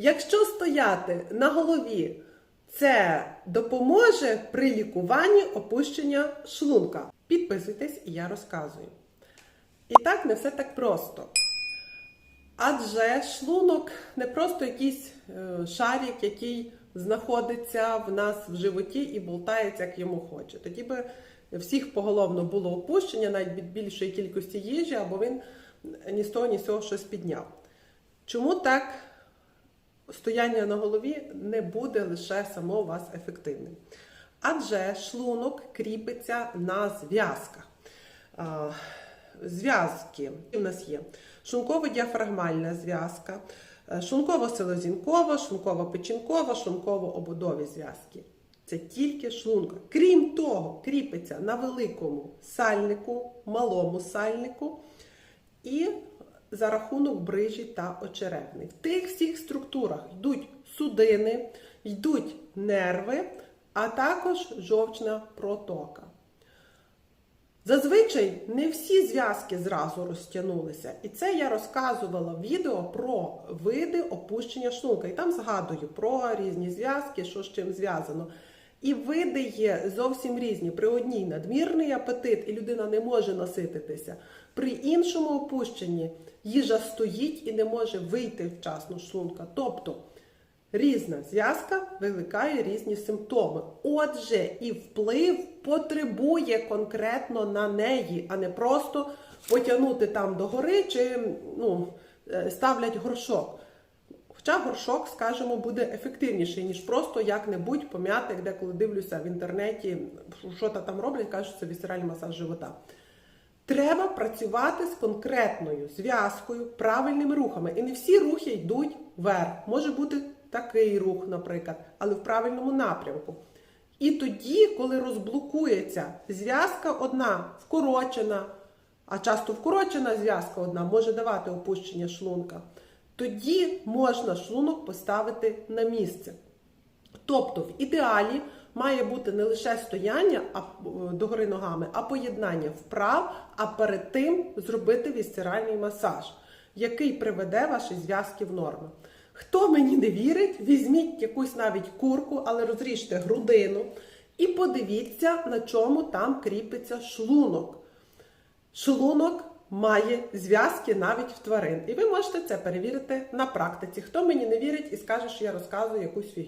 Якщо стояти на голові, це допоможе при лікуванні опущення шлунка. Підписуйтесь, і я розказую. І так не все так просто. Адже шлунок не просто якийсь е, шарик, який знаходиться в нас в животі і болтається, як йому хоче. Тоді би всіх поголовно було опущення, навіть від більшої кількості їжі, або він ні з того, ні з цього щось підняв. Чому так стояння на голові не буде лише само у вас ефективним? Адже шлунок кріпиться на зв'язках. Зв'язки у нас є шлунково-діафрагмальна зв'язка, е, шлунково-селезінкова, шлунково-печінкова, шлунково-ободові зв'язки. Це тільки шлунка. Крім того, кріпиться на великому сальнику, малому сальнику і за рахунок брижі та очеревни. В тих всіх структурах йдуть судини, йдуть нерви, а також жовчна протока. Зазвичай не всі зв'язки зразу розтягнулися. І це я розказувала в відео про види опущення шлунка. І там згадую про різні зв'язки, що з чим зв'язано. І види є зовсім різні. При одній надмірний апетит, і людина не може насититися. При іншому опущенні їжа стоїть і не може вийти вчасно з шлунка. Тобто Різна зв'язка викликає різні симптоми. Отже, і вплив потребує конкретно на неї, а не просто потягнути там догори чи ну, е, ставлять горшок. Хоча горшок, скажімо, буде ефективніший, ніж просто як-небудь пом'яти, де коли дивлюся в інтернеті, що та там роблять, кажуть, що це вісеральний масаж живота. Треба працювати з конкретною зв'язкою, правильними рухами. І не всі рухи йдуть вверх. Може бути такий рух, наприклад, але в правильному напрямку. І тоді, коли розблокується зв'язка одна вкорочена, а часто вкорочена зв'язка одна може давати опущення шлунка, тоді можна шлунок поставити на місце. Тобто, в ідеалі має бути не лише стояння а, догори ногами, а поєднання вправ, а перед тим зробити вісцеральний масаж, який приведе ваші зв'язки в норму. Хто мені не вірить, візьміть якусь навіть курку, але розріжте грудину і подивіться, на чому там кріпиться шлунок. Шлунок має зв'язки навіть в тварин. І ви можете це перевірити на практиці. Хто мені не вірить і скаже, що я розказую якусь фігню.